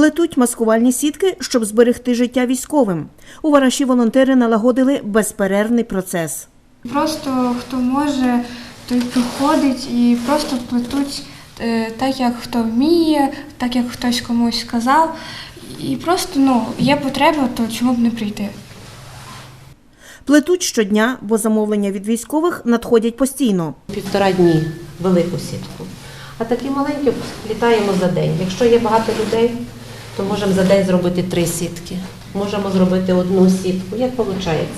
Плетуть маскувальні сітки, щоб зберегти життя військовим. У вараші волонтери налагодили безперервний процес. Просто хто може, той приходить і просто плетуть е, так, як хто вміє, так як хтось комусь сказав. І просто ну, є потреба, то чому б не прийти. Плетуть щодня, бо замовлення від військових надходять постійно. півтора дні велику сітку. А такі маленькі літаємо за день. Якщо є багато людей, то можемо за день зробити три сітки. Можемо зробити одну сітку, як виходить.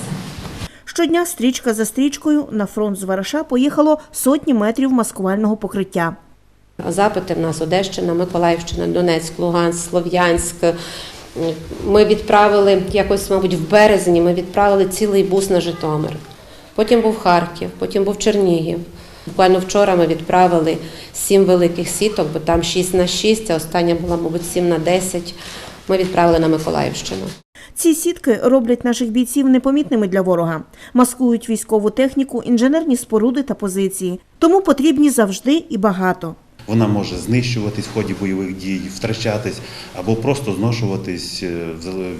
Щодня стрічка за стрічкою на фронт з вараша поїхало сотні метрів маскувального покриття. Запити в нас Одещина, Миколаївщина, Донецьк, Луганськ, Слов'янськ. Ми відправили якось, мабуть, в березні ми відправили цілий бус на Житомир. Потім був Харків, потім був Чернігів. Буквально вчора ми відправили сім великих сіток, бо там 6 на 6, а остання була, мабуть, 7 на 10. Ми відправили на Миколаївщину. Ці сітки роблять наших бійців непомітними для ворога, маскують військову техніку, інженерні споруди та позиції. Тому потрібні завжди і багато. Вона може знищуватись в ході бойових дій, втрачатись або просто зношуватись е,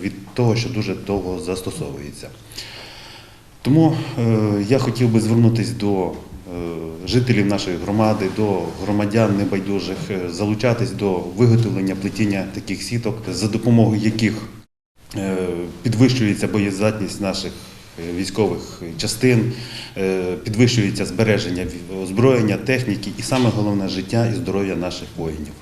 від того, що дуже довго застосовується. Тому е, я хотів би звернутися до жителів нашої громади, до громадян небайдужих, е, залучатись до виготовлення плетіння таких сіток, за допомогою яких е, підвищується боєздатність наших е, військових частин, е, підвищується збереження озброєння, техніки і саме головне життя і здоров'я наших воїнів.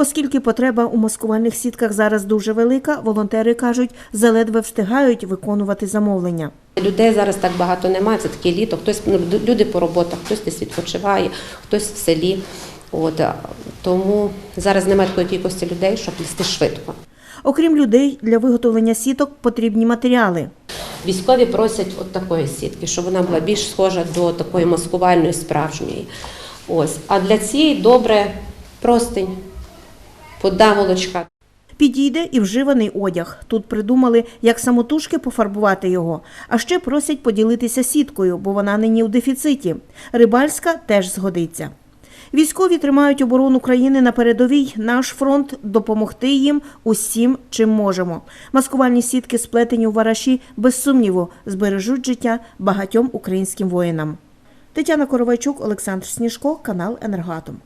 Оскільки потреба у маскувальних сітках зараз дуже велика, волонтери кажуть, заледве встигають виконувати замовлення. Людей зараз так багато немає, це таке літо. Хтось ну, люди по роботах, хтось десь відпочиває, хтось в селі. От, тому зараз немає такої кількості людей, щоб плести швидко. Окрім людей, для виготовлення сіток потрібні матеріали. Військові просять от такої сітки, щоб вона була більш схожа до такої маскувальної справжньої. Ось. А для цієї добре простень, подаволочка. Підійде і вживаний одяг. Тут придумали, як самотужки пофарбувати його. А ще просять поділитися сіткою, бо вона нині у дефіциті. Рибальська теж згодиться. Військові тримають оборону країни на передовій. Наш фронт допомогти їм усім, чим можемо. Маскувальні сітки, сплетені у вараші, без сумніву, збережуть життя багатьом українським воїнам. Тетяна Коровайчук, Олександр Сніжко, канал Енергоатом.